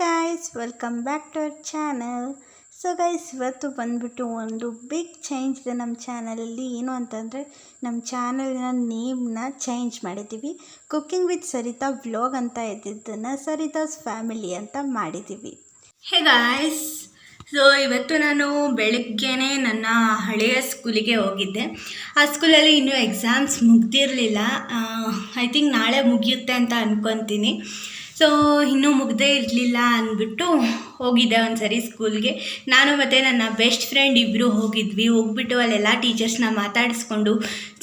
Guys welcome back to our channel so guys ಇವತ್ತು ಬಂದ್ಬಿಟ್ಟು ಒಂದು ಬಿಗ್ ಚೇಂಜ್ ಇದೆ ನಮ್ಮ ಚಾನಲಲ್ಲಿ ಏನು ಅಂತಂದರೆ, ನಮ್ಮ ಚಾನಲಿನ ನೇಮ್ನ ಚೇಂಜ್ ಮಾಡಿದ್ದೀವಿ. ಕುಕ್ಕಿಂಗ್ ವಿತ್ ಸರಿತಾ ವ್ಲಾಗ್ ಅಂತ ಇದ್ದಿದ್ದನ್ನು ಸರಿತಾಸ್ ಫ್ಯಾಮಿಲಿ ಅಂತ ಮಾಡಿದ್ದೀವಿ. ಹೇ ಗಾಯ್ಸ್ ಸೊ ಇವತ್ತು ನಾನು ಬೆಳಗ್ಗೆನೇ ನನ್ನ ಹಳೆಯ ಸ್ಕೂಲಿಗೆ ಹೋಗಿದ್ದೆ. ಆ ಸ್ಕೂಲಲ್ಲಿ ಇನ್ನೂ ಎಕ್ಸಾಮ್ಸ್ ಮುಗ್ದಿರಲಿಲ್ಲ. ಐ ಥಿಂಕ್ ನಾಳೆ ಮುಗಿಯುತ್ತೆ ಅಂತ ಅಂದ್ಕೊತೀನಿ ಸೊ ಇನ್ನೂ ಮುಗ್ದೇ ಇರಲಿಲ್ಲ ಅಂದ್ಬಿಟ್ಟು ಹೋಗಿದ್ದೆ ಒಂದು ಸರಿ ಸ್ಕೂಲ್ಗೆ ನಾನು ಮತ್ತು ನನ್ನ ಬೆಸ್ಟ್ ಫ್ರೆಂಡ್ ಇಬ್ಬರು ಹೋಗಿದ್ವಿ. ಹೋಗ್ಬಿಟ್ಟು ಅಲ್ಲೆಲ್ಲ ಟೀಚರ್ಸ್ನ ಮಾತಾಡಿಸ್ಕೊಂಡು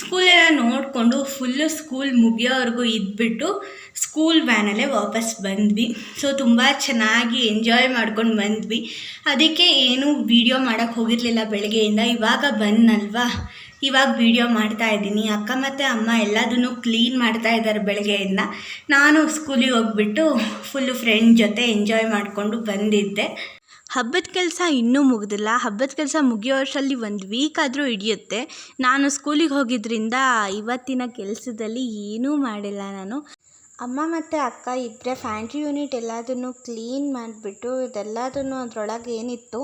ಸ್ಕೂಲೆಲ್ಲ ನೋಡಿಕೊಂಡು ಫುಲ್ಲು ಸ್ಕೂಲ್ ಮುಗಿಯೋವರೆಗೂ ಇದ್ಬಿಟ್ಟು ಸ್ಕೂಲ್ ವ್ಯಾನಲ್ಲೇ ವಾಪಸ್ ಬಂದ್ವಿ. ಸೊ ತುಂಬ ಚೆನ್ನಾಗಿ ಎಂಜಾಯ್ ಮಾಡ್ಕೊಂಡು ಬಂದ್ವಿ. ಅದಕ್ಕೆ ಏನು ವೀಡಿಯೋ ಮಾಡೋಕ್ಕೆ ಹೋಗಿರಲಿಲ್ಲ ಬೆಳಗ್ಗೆಯಿಂದ. ಇವಾಗ ಬಂದಲ್ವಾ ಇವಾಗ ವಿಡಿಯೋ ಮಾಡ್ತಾ ಇದ್ದೀನಿ. ಅಕ್ಕ ಮತ್ತು ಅಮ್ಮ ಎಲ್ಲದನ್ನು ಕ್ಲೀನ್ ಮಾಡ್ತಾ ಇದ್ದಾರೆ ಬೆಳಗ್ಗೆಯಿಂದ. ನಾನು ಸ್ಕೂಲಿಗೆ ಹೋಗ್ಬಿಟ್ಟು ಫುಲ್ಲು ಫ್ರೆಂಡ್ ಜೊತೆ ಎಂಜಾಯ್ ಮಾಡಿಕೊಂಡು ಬಂದಿದ್ದೆ. ಹಬ್ಬದ ಕೆಲಸ ಇನ್ನೂ ಮುಗಿದಿಲ್ಲ. ಹಬ್ಬದ ಕೆಲಸ ಮುಗಿಯೋ ವರ್ಷದಲ್ಲಿ ಒಂದು ವೀಕ್ ಆದರೂ ಹಿಡಿಯುತ್ತೆ. ನಾನು ಸ್ಕೂಲಿಗೆ ಹೋಗಿದ್ದರಿಂದ ಇವತ್ತಿನ ಕೆಲಸದಲ್ಲಿ ಏನೂ ಮಾಡಿಲ್ಲ ನಾನು. ಅಮ್ಮ ಮತ್ತು ಅಕ್ಕ ಇಬ್ಬರೇ ಫ್ಯಾಂಟ್ರಿ ಯೂನಿಟ್ ಎಲ್ಲದನ್ನು ಕ್ಲೀನ್ ಮಾಡಿಬಿಟ್ಟು, ಇದೆಲ್ಲದನ್ನು ಅದರೊಳಗೆ ಏನಿತ್ತು?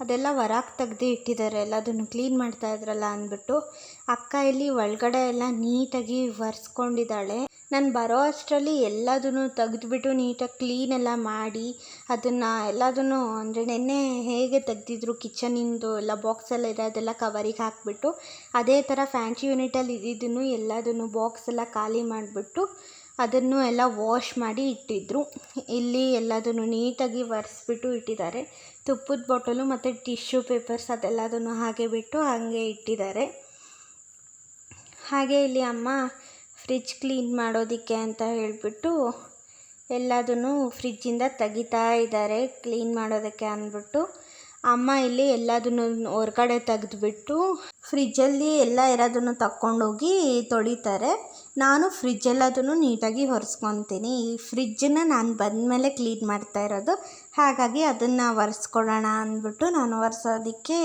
ಅದೆಲ್ಲ ಹೊರಗೆ ತೆಗ್ದು ಇಟ್ಟಿದ್ದಾರೆ. ಎಲ್ಲದನ್ನು ಕ್ಲೀನ್ ಮಾಡ್ತಾ ಇದ್ರಲ್ಲ ಅಂದ್ಬಿಟ್ಟು ಅಕ್ಕ ಇಲ್ಲಿ ಒಳಗಡೆ ಎಲ್ಲ ನೀಟಾಗಿ ಒರೆಸ್ಕೊಂಡಿದ್ದಾಳೆ. ನಾನು ಬರೋ ಅಷ್ಟರಲ್ಲಿ ಎಲ್ಲದನ್ನು ತೆಗೆದುಬಿಟ್ಟು ನೀಟಾಗಿ ಕ್ಲೀನ್ ಎಲ್ಲ ಮಾಡಿ ಅದನ್ನು ಎಲ್ಲದನ್ನು ಅಂದರೆ ನೆನ್ನೆ ಹೇಗೆ ತೆಗೆದಿದ್ರು ಕಿಚನಿಂದು ಎಲ್ಲ ಬಾಕ್ಸ್ ಎಲ್ಲ ಇರೋದೆಲ್ಲ ಕವರಿಗೆ ಹಾಕಿಬಿಟ್ಟು ಅದೇ ಥರ ಫ್ಯಾನ್ಸಿ ಯೂನಿಟಲ್ಲಿ ಇದ್ದಿದ್ದನ್ನು ಎಲ್ಲದನ್ನು ಬಾಕ್ಸ್ ಎಲ್ಲ ಖಾಲಿ ಮಾಡಿಬಿಟ್ಟು ಅದನ್ನು ಎಲ್ಲ ವಾಶ್ ಮಾಡಿ ಇಟ್ಟಿದ್ದರು ಇಲ್ಲಿ ಎಲ್ಲದನ್ನು ನೀಟಾಗಿ ಒರೆಸ್ಬಿಟ್ಟು ಇಟ್ಟಿದ್ದಾರೆ. ತುಪ್ಪದ ಬಾಟಲು ಮತ್ತು ಟಿಶ್ಯೂ ಪೇಪರ್ಸ್ ಅದೆಲ್ಲದನ್ನು ಹಾಗೆ ಬಿಟ್ಟು ಹಾಗೆ ಇಟ್ಟಿದ್ದಾರೆ. ಹಾಗೆ ಇಲ್ಲಿ ಅಮ್ಮ ಫ್ರಿಜ್ ಕ್ಲೀನ್ ಮಾಡೋದಕ್ಕೆ ಅಂತ ಹೇಳಿಬಿಟ್ಟು ಎಲ್ಲದನ್ನು ಫ್ರಿಜ್ಜಿಂದ ತೆಗಿತಾ ಇದ್ದಾರೆ, ಕ್ಲೀನ್ ಮಾಡೋದಕ್ಕೆ ಅಂದ್ಬಿಟ್ಟು. ಅಮ್ಮ ಇಲ್ಲಿ ಎಲ್ಲದನ್ನು ಹೊರ್ಗಡೆ ತೆಗೆದ್ಬಿಟ್ಟು ಫ್ರಿಜ್ಜಲ್ಲಿ ಎಲ್ಲ ಇರೋದನ್ನು ತಕ್ಕೊಂಡೋಗಿ ತೊಳಿತಾರೆ. ನಾನು ಫ್ರಿಜ್ ಎಲ್ಲದನ್ನು ನೀಟಾಗಿ ಒರೆಸ್ಕೊತೀನಿ. ಈ ಫ್ರಿಜ್ಜನ್ನು ನಾನು ಬಂದಮೇಲೆ ಕ್ಲೀನ್ ಮಾಡ್ತಾ ಇರೋದು. ಹಾಗಾಗಿ ಅದನ್ನು ಒರೆಸ್ಕೊಡೋಣ ಅಂದ್ಬಿಟ್ಟು ನಾನು ಒರೆಸೋದಕ್ಕೆ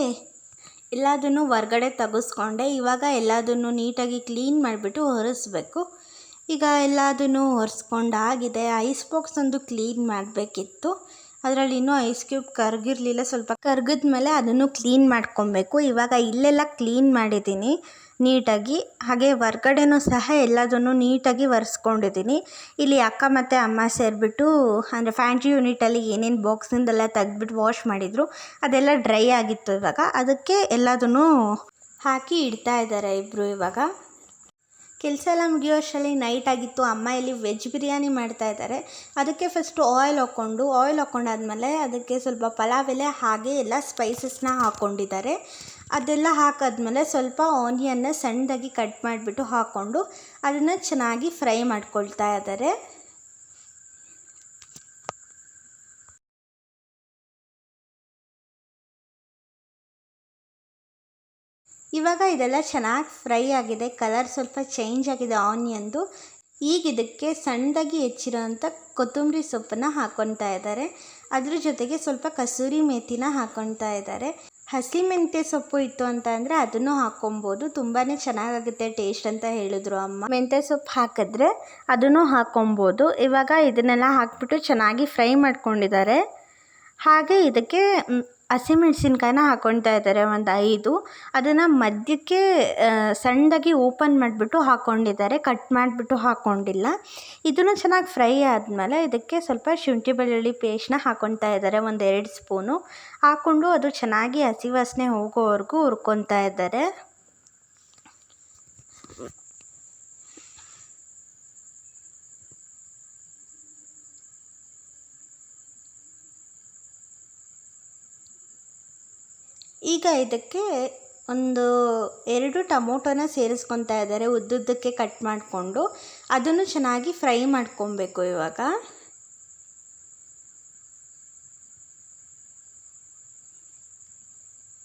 ಎಲ್ಲದನ್ನು ಹೊರ್ಗಡೆ ತೆಗೆಸ್ಕೊಂಡೆ. ಇವಾಗ ಎಲ್ಲದನ್ನು ನೀಟಾಗಿ ಕ್ಲೀನ್ ಮಾಡಿಬಿಟ್ಟು ಒರೆಸ್ಬೇಕು. ಈಗ ಎಲ್ಲದನ್ನು ಒರೆಸ್ಕೊಂಡಾಗಿದೆ. ಐಸ್ ಬಾಕ್ಸ್ ಒಂದು ಕ್ಲೀನ್ ಮಾಡಬೇಕಿತ್ತು. ಅದರಲ್ಲಿ ಇನ್ನೂ ಐಸ್ ಕ್ಯೂಬ್ ಕರಗಿರಲಿಲ್ಲ. ಸ್ವಲ್ಪ ಕರ್ಗಿದ ಮೇಲೆ ಅದನ್ನು ಕ್ಲೀನ್ ಮಾಡ್ಕೊಬೇಕು. ಇವಾಗ ಇಲ್ಲೆಲ್ಲ ಕ್ಲೀನ್ ಮಾಡಿದ್ದೀನಿ ನೀಟಾಗಿ. ಹಾಗೆ ಹೊರ್ಗಡೆನೂ ಸಹ ಎಲ್ಲದನ್ನು ನೀಟಾಗಿ ಒರೆಸ್ಕೊಂಡಿದ್ದೀನಿ. ಇಲ್ಲಿ ಅಕ್ಕ ಮತ್ತು ಅಮ್ಮ ಸೇರಿಬಿಟ್ಟು, ಅಂದರೆ ಫ್ಯಾಂಟ್ರಿ ಯೂನಿಟಲ್ಲಿ ಏನೇನು ಬಾಕ್ಸಿಂದೆಲ್ಲ ತೆಗೆದ್ಬಿಟ್ಟು ವಾಶ್ ಮಾಡಿದರು, ಅದೆಲ್ಲ ಡ್ರೈ ಆಗಿತ್ತು ಇವಾಗ. ಅದಕ್ಕೆ ಎಲ್ಲದನ್ನು ಹಾಕಿ ಇಡ್ತಾ ಇದ್ದಾರೆ ಇಬ್ಬರು ಇವಾಗ. ಕೆಲಸ ಎಲ್ಲ ಮುಗಿಯೋ ಅಷ್ಟರಲ್ಲಿ ನೈಟ್ ಆಗಿತ್ತು. ಅಮ್ಮ ಇಲ್ಲಿ ವೆಜ್ ಬಿರಿಯಾನಿ ಮಾಡ್ತಾ ಇದ್ದಾರೆ. ಅದಕ್ಕೆ ಫಸ್ಟು ಆಯಿಲ್ ಹಾಕ್ಕೊಂಡು ಆಯಿಲ್ ಹಾಕ್ಕೊಂಡಾದ್ಮೇಲೆ ಅದಕ್ಕೆ ಸ್ವಲ್ಪ ಪಲಾವ್ ಎಲೆ, ಹಾಗೆ ಎಲ್ಲ ಸ್ಪೈಸಸ್ನ ಹಾಕ್ಕೊಂಡಿದ್ದಾರೆ ಅದೆಲ್ಲ ಹಾಕಾದ್ಮೇಲೆ ಸ್ವಲ್ಪ ಆನಿಯನ್ನ ಸಣ್ಣದಾಗಿ ಕಟ್ ಮಾಡಿಬಿಟ್ಟು ಹಾಕ್ಕೊಂಡು ಅದನ್ನು ಚೆನ್ನಾಗಿ ಫ್ರೈ ಮಾಡ್ಕೊಳ್ತಾ ಇದ್ದಾರೆ. ಇವಾಗ ಇದೆಲ್ಲ ಚೆನ್ನಾಗಿ ಫ್ರೈ ಆಗಿದೆ, ಕಲರ್ ಸ್ವಲ್ಪ ಚೇಂಜ್ ಆಗಿದೆ, ಆನಿಯನ್ದು. ಈಗ ಇದಕ್ಕೆ ಸಣ್ಣದಾಗಿ ಹೆಚ್ಚಿರೋಂಥ ಕೊತ್ತಂಬರಿ ಸೊಪ್ಪನ್ನು ಹಾಕ್ಕೊತಾ ಇದ್ದಾರೆ. ಅದ್ರ ಜೊತೆಗೆ ಸ್ವಲ್ಪ ಕಸೂರಿ ಮೇಥಿನ ಹಾಕ್ಕೊತಾ ಇದ್ದಾರೆ. ಹಸಿ ಮೆಂತ್ಯ ಸೊಪ್ಪು ಇತ್ತು ಅಂತ ಅಂದರೆ ಅದನ್ನು ಹಾಕ್ಕೊಬೋದು ತುಂಬಾ ಚೆನ್ನಾಗಾಗುತ್ತೆ ಟೇಸ್ಟ್ ಅಂತ ಹೇಳಿದ್ರು ಅಮ್ಮ. ಮೆಂತ್ಯ ಸೊಪ್ಪು ಹಾಕಿದ್ರೆ ಅದನ್ನು ಹಾಕ್ಕೊಬೋದು ಇವಾಗ ಇದನ್ನೆಲ್ಲ ಹಾಕ್ಬಿಟ್ಟು ಚೆನ್ನಾಗಿ ಫ್ರೈ ಮಾಡ್ಕೊಂಡಿದ್ದಾರೆ. ಹಾಗೆ ಇದಕ್ಕೆ ಹಸಿಮೆಣ್ಸಿನ್ಕಾಯಿನ ಹಾಕೊಳ್ತಾ ಇದ್ದಾರೆ, ಒಂದು ಐದು. ಅದನ್ನು ಮಧ್ಯಕ್ಕೆ ಸಣ್ಣದಾಗಿ ಓಪನ್ ಮಾಡಿಬಿಟ್ಟು ಹಾಕ್ಕೊಂಡಿದ್ದಾರೆ ಕಟ್ ಮಾಡಿಬಿಟ್ಟು ಹಾಕ್ಕೊಂಡಿಲ್ಲ ಇದನ್ನು ಚೆನ್ನಾಗಿ ಫ್ರೈ ಆದಮೇಲೆ ಇದಕ್ಕೆ ಸ್ವಲ್ಪ ಶುಂಠಿ ಬೆಳ್ಳುಳ್ಳಿ ಪೇಸ್ಟ್ನ ಹಾಕ್ಕೊಳ್ತಾ ಇದ್ದಾರೆ ಒಂದು ಎರಡು ಸ್ಪೂನು. ಹಾಕ್ಕೊಂಡು ಅದು ಚೆನ್ನಾಗಿ ಹಸಿ ವಾಸನೆ ಹೋಗೋವರೆಗೂ ಹುರ್ಕೊತಾ ಇದ್ದಾರೆ. ಈಗ ಇದಕ್ಕೆ ಒಂದು ಎರಡು ಟೊಮೊಟೊನ ಸೇರಿಸ್ಕೊತಾ ಇದ್ದಾರೆ, ಉದ್ದುದ್ದಕ್ಕೆ ಕಟ್ ಮಾಡಿಕೊಂಡು. ಅದನ್ನು ಚೆನ್ನಾಗಿ ಫ್ರೈ ಮಾಡ್ಕೊಬೇಕು ಇವಾಗ.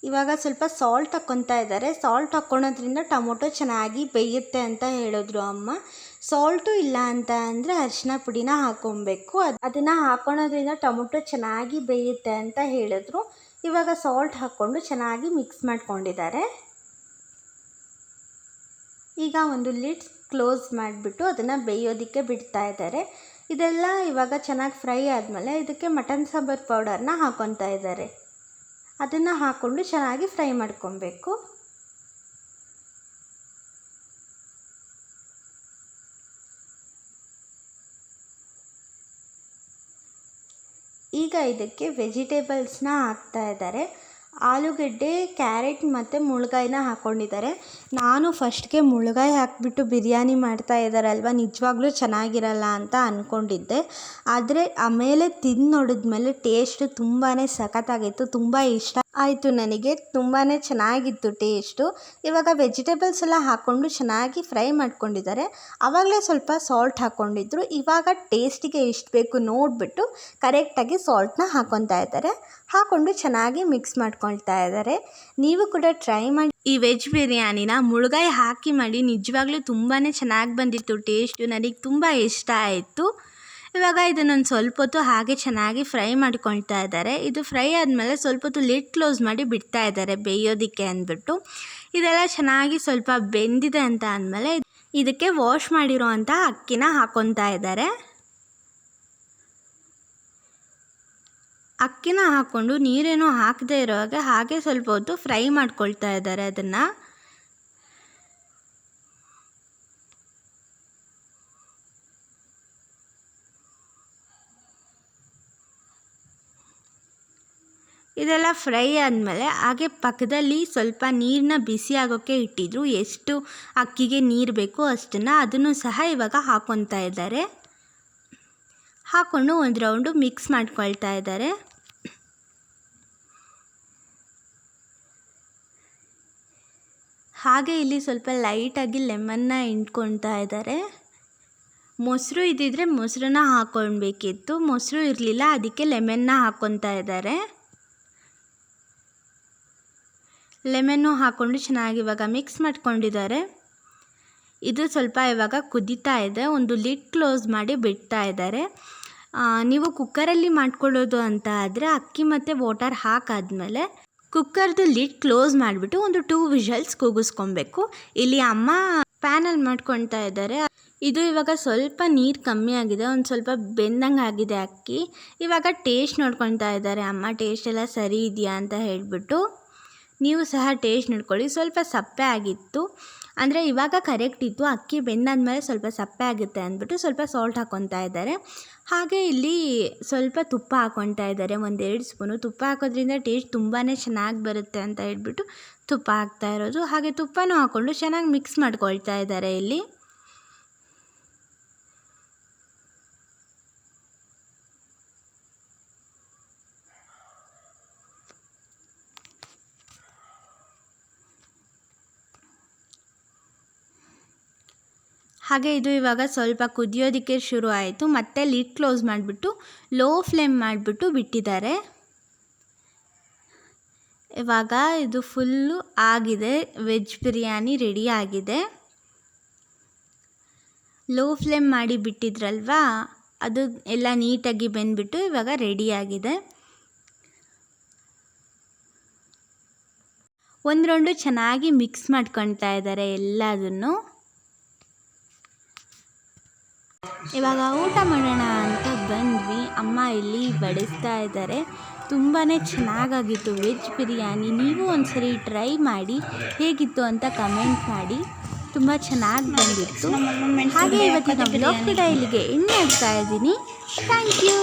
ಇವಾಗ ಸ್ವಲ್ಪ ಸಾಲ್ಟ್ ಹಾಕ್ಕೊತಾ ಇದ್ದಾರೆ. ಸಾಲ್ಟ್ ಹಾಕ್ಕೊಳೋದ್ರಿಂದ ಟೊಮೊಟೊ ಚೆನ್ನಾಗಿ ಬೇಯುತ್ತೆ ಅಂತ ಹೇಳಿದ್ರು ಅಮ್ಮ. ಸಾಲ್ಟು ಇಲ್ಲ ಅಂತ ಅಂದರೆ ಅರಿಶಿನ ಪುಡಿನ ಹಾಕ್ಕೊಬೇಕು ಅದು, ಅದನ್ನು ಹಾಕ್ಕೊಳೋದ್ರಿಂದ ಟೊಮೊಟೊ ಚೆನ್ನಾಗಿ ಬೇಯುತ್ತೆ ಅಂತ ಹೇಳಿದ್ರು. ಇವಾಗ ಸಾಲ್ಟ್ ಹಾಕ್ಕೊಂಡು ಚೆನ್ನಾಗಿ ಮಿಕ್ಸ್ ಮಾಡ್ಕೊಂಡಿದ್ದಾರೆ. ಈಗ ಒಂದು ಲಿಡ್ ಕ್ಲೋಸ್ ಮಾಡಿಬಿಟ್ಟು ಅದನ್ನು ಬೇಯೋದಕ್ಕೆ ಬಿಡ್ತಾ ಇದ್ದಾರೆ. ಇದೆಲ್ಲ ಇವಾಗ ಚೆನ್ನಾಗಿ ಫ್ರೈ ಆದಮೇಲೆ ಇದಕ್ಕೆ ಮಟನ್ ಸಾಂಬಾರು ಪೌಡರ್ನ ಹಾಕ್ಕೊತಾ ಇದ್ದಾರೆ. ಅದನ್ನು ಹಾಕ್ಕೊಂಡು ಚೆನ್ನಾಗಿ ಫ್ರೈ ಮಾಡ್ಕೊಬೇಕು. ಈಗ ಇದಕ್ಕೆ ವೆಜಿಟೇಬಲ್ಸ್ನ ಹಾಕ್ತಾ ಇದ್ದಾರೆ. ಆಲೂಗಡ್ಡೆ, ಕ್ಯಾರೆಟ್ ಮತ್ತು ಮುಳ್ಗಾಯಿನ ಹಾಕ್ಕೊಂಡಿದ್ದಾರೆ ನಾನು ಫಸ್ಟ್ಗೆ ಮುಳ್ಗಾಯಿ ಹಾಕಿಬಿಟ್ಟು ಬಿರಿಯಾನಿ ಮಾಡ್ತಾ ಇದ್ದಾರಲ್ವ? ನಿಜವಾಗ್ಲೂ ಚೆನ್ನಾಗಿರಲ್ಲ ಅಂತ ಅಂದ್ಕೊಂಡಿದ್ದೆ ಆದರೆ ಆಮೇಲೆ ತಿಂದು ನೋಡಿದ್ಮೇಲೆ ಟೇಸ್ಟ್ ತುಂಬಾ ಸಖತ್ತಾಗಿತ್ತು. ತುಂಬ ಇಷ್ಟ ಆಯಿತು, ನನಗೆ ತುಂಬಾ ಚೆನ್ನಾಗಿತ್ತು ಟೇಸ್ಟು. ಇವಾಗ ವೆಜಿಟೇಬಲ್ಸ್ ಎಲ್ಲ ಹಾಕ್ಕೊಂಡು ಚೆನ್ನಾಗಿ ಫ್ರೈ ಮಾಡ್ಕೊಂಡಿದ್ದಾರೆ. ಆವಾಗಲೇ ಸ್ವಲ್ಪ ಸಾಲ್ಟ್ ಹಾಕ್ಕೊಂಡಿದ್ರು. ಇವಾಗ ಟೇಸ್ಟಿಗೆ ಎಷ್ಟು ಬೇಕು ನೋಡಿಬಿಟ್ಟು ಕರೆಕ್ಟಾಗಿ ಸಾಲ್ಟ್ನ ಹಾಕ್ಕೊತಾ ಇದ್ದಾರೆ. ಹಾಕ್ಕೊಂಡು ಚೆನ್ನಾಗಿ ಮಿಕ್ಸ್ ಮಾಡ್ಕೊಳ್ತಾ ಇದ್ದಾರೆ. ನೀವು ಕೂಡ ಟ್ರೈ ಮಾಡಿ. ಈ ವೆಜ್ ಬಿರಿಯಾನಿನ ಮುಳುಗಾಯಿ ಹಾಕಿ ಮಾಡಿ. ನಿಜವಾಗ್ಲೂ ತುಂಬಾ ಚೆನ್ನಾಗಿ ಬಂದಿತ್ತು. ಟೇಸ್ಟು ನನಗೆ ತುಂಬ ಇಷ್ಟ ಆಯಿತು. ಇವಾಗ ಇದನ್ನೊಂದು ಸ್ವಲ್ಪ ಹೊತ್ತು ಹಾಗೆ ಚೆನ್ನಾಗಿ ಫ್ರೈ ಮಾಡ್ಕೊಳ್ತಾ ಇದ್ದಾರೆ. ಇದು ಫ್ರೈ ಆದಮೇಲೆ ಸ್ವಲ್ಪ ಹೊತ್ತು ಲಿಡ್ ಕ್ಲೋಸ್ ಮಾಡಿ ಬಿಡ್ತಾ ಇದ್ದಾರೆ ಬೇಯೋದಕ್ಕೆ ಅಂದ್ಬಿಟ್ಟು. ಇದೆಲ್ಲ ಚೆನ್ನಾಗಿ ಸ್ವಲ್ಪ ಬೆಂದಿದೆ ಅಂತ ಅಂದಮೇಲೆ ಇದಕ್ಕೆ ವಾಶ್ ಮಾಡಿರೋ ಅಂಥ ಅಕ್ಕಿನ ಹಾಕೊತಾ ಇದ್ದಾರೆ. ಅಕ್ಕಿನ ಹಾಕ್ಕೊಂಡು ನೀರೇನೋ ಹಾಕದೇ ಇರೋವಾಗ ಹಾಗೆ ಸ್ವಲ್ಪ ಹೊತ್ತು ಫ್ರೈ ಮಾಡ್ಕೊಳ್ತಾ ಇದ್ದಾರೆ ಅದನ್ನು. ಇದೆಲ್ಲ ಫ್ರೈ ಆದಮೇಲೆ ಹಾಗೆ ಪಕ್ಕದಲ್ಲಿ ಸ್ವಲ್ಪ ನೀರನ್ನ ಬಿಸಿ ಆಗೋಕ್ಕೆ ಇಟ್ಟಿದ್ರು. ಎಷ್ಟು ಅಕ್ಕಿಗೆ ನೀರು ಬೇಕೋ ಅಷ್ಟನ್ನು ಅದನ್ನು ಸಹ ಇವಾಗ ಹಾಕ್ಕೊತಾ ಇದ್ದಾರೆ. ಹಾಕ್ಕೊಂಡು ಒಂದು ರೌಂಡು ಮಿಕ್ಸ್ ಮಾಡ್ಕೊಳ್ತಾ ಇದ್ದಾರೆ. ಹಾಗೆ ಇಲ್ಲಿ ಸ್ವಲ್ಪ ಲೈಟಾಗಿ ಲೆಮನ್ನ ಹಿಂಡ್ಕೊಳ್ತಾ ಇದ್ದಾರೆ. ಮೊಸರು ಇದ್ದಿದ್ರೆ ಮೊಸರನ್ನ ಹಾಕ್ಕೊಳ್ಬೇಕಿತ್ತು ಮೊಸರು ಇರಲಿಲ್ಲ, ಅದಕ್ಕೆ ಲೆಮನ್ನ ಹಾಕ್ಕೊತಾ ಇದ್ದಾರೆ. ಲೆಮನ್ನು ಹಾಕ್ಕೊಂಡು ಚೆನ್ನಾಗಿ ಇವಾಗ ಮಿಕ್ಸ್ ಮಾಡ್ಕೊಂಡಿದ್ದಾರೆ. ಇದು ಸ್ವಲ್ಪ ಇವಾಗ ಕುದಿತಾ ಇದೆ. ಒಂದು ಲಿಡ್ ಕ್ಲೋಸ್ ಮಾಡಿ ಬಿಡ್ತಾ ಇದ್ದಾರೆ. ನೀವು ಕುಕ್ಕರಲ್ಲಿ ಮಾಡ್ಕೊಳ್ಳೋದು ಅಂತ ಆದರೆ ಅಕ್ಕಿ ಮತ್ತು ವಾಟರ್ ಹಾಕಾದ್ಮೇಲೆ ಕುಕ್ಕರ್ದು ಲಿಡ್ ಕ್ಲೋಸ್ ಮಾಡಿಬಿಟ್ಟು ಒಂದು ಟೂ ವಿಷಲ್ಸ್ ಕೂಗಿಸ್ಕೊಬೇಕು. ಇಲ್ಲಿ ಅಮ್ಮ ಪ್ಯಾನಲ್ಲಿ ಮಾಡ್ಕೊಳ್ತಾ ಇದ್ದಾರೆ. ಇದು ಇವಾಗ ಸ್ವಲ್ಪ ನೀರು ಕಮ್ಮಿ ಆಗಿದೆ. ಒಂದು ಸ್ವಲ್ಪ ಬೆಂದಂಗೆ ಆಗಿದೆ ಅಕ್ಕಿ. ಇವಾಗ ಟೇಸ್ಟ್ ನೋಡ್ಕೊಳ್ತಾ ಇದ್ದಾರೆ. ಅಮ್ಮ ಟೇಸ್ಟ್ ಎಲ್ಲ ಸರಿ ಇದೆಯಾ ಅಂತ ಹೇಳಿಬಿಟ್ಟು. ನೀವು ಸಹ ಟೇಸ್ಟ್ ನೋಡ್ಕೊಳ್ಳಿ. ಸ್ವಲ್ಪ ಸಪ್ಪೆ ಆಗಿತ್ತು. ಅಂದರೆ ಇವಾಗ ಕರೆಕ್ಟ್ ಇತ್ತು. ಅಕ್ಕಿ ಬೆಂದಾದಮೇಲೆ ಸ್ವಲ್ಪ ಸಪ್ಪೆ ಆಗುತ್ತೆ ಅಂದ್ಬಿಟ್ಟು ಸ್ವಲ್ಪ ಸಾಲ್ಟ್ ಹಾಕ್ಕೊತಾ ಇದ್ದಾರೆ. ಹಾಗೆ ಇಲ್ಲಿ ಸ್ವಲ್ಪ ತುಪ್ಪ ಹಾಕ್ಕೊತಾ ಇದ್ದಾರೆ. ಒಂದೆರಡು ಸ್ಪೂನು ತುಪ್ಪ ಹಾಕೋದ್ರಿಂದ ಟೇಸ್ಟ್ ತುಂಬಾ ಚೆನ್ನಾಗಿ ಬರುತ್ತೆ ಅಂತ ಹೇಳ್ಬಿಟ್ಟು ತುಪ್ಪ ಹಾಕ್ತಾ ಇರೋದು. ಹಾಗೆ ತುಪ್ಪನೂ ಹಾಕ್ಕೊಂಡು ಚೆನ್ನಾಗಿ ಮಿಕ್ಸ್ ಮಾಡ್ಕೊಳ್ತಾ ಇದ್ದಾರೆ ಇಲ್ಲಿ. ಹಾಗೆ ಇದು ಇವಾಗ ಸ್ವಲ್ಪ ಕುದಿಯೋದಕ್ಕೆ ಶುರು ಆಯಿತು ಮತ್ತೆ ಲಿಡ್ ಕ್ಲೋಸ್ ಮಾಡಿಬಿಟ್ಟು ಲೋ ಫ್ಲೇಮ್ ಮಾಡಿಬಿಟ್ಟು ಬಿಟ್ಟಿದ್ದಾರೆ. ಇವಾಗ ಇದು ಫುಲ್ಲು ಆಗಿದೆ. ವೆಜ್ ಬಿರಿಯಾನಿ ರೆಡಿ ಆಗಿದೆ. ಲೋ ಫ್ಲೇಮ್ ಮಾಡಿ ಬಿಟ್ಟಿದ್ರಲ್ವಾ? ಅದು ಎಲ್ಲ ನೀಟಾಗಿ ಬೆಂದ್ಬಿಟ್ಟು ಇವಾಗ ರೆಡಿಯಾಗಿದೆ ಒಂದು ಚೆನ್ನಾಗಿ ಮಿಕ್ಸ್ ಮಾಡ್ಕೊಳ್ತಾ ಇದ್ದಾರೆ ಎಲ್ಲದನ್ನು. ಇವಾಗ ಊಟ ಮಾಡೋಣ ಅಂತ ಬಂದ್ವಿ. ಅಮ್ಮ ಇಲ್ಲಿ ಬಡಿಸ್ತಾ ಇದ್ದಾರೆ. ತುಂಬಾ ಚೆನ್ನಾಗಾಗಿತ್ತು ವೆಜ್ ಬಿರಿಯಾನಿ. ನೀವು ಒಂದ್ಸರಿ ಟ್ರೈ ಮಾಡಿ, ಹೇಗಿತ್ತು ಅಂತ ಕಮೆಂಟ್ ಮಾಡಿ. ತುಂಬ ಚೆನ್ನಾಗಿ ಬಂದಿತ್ತು. ಹಾಗೆ ಇವತ್ತಿನ ಬ್ಲಾಗ್ ಕೂಡ ಇಲ್ಲಿಗೆ ಮಾಡ್ತಾ ಇದ್ದೀನಿ. Thank you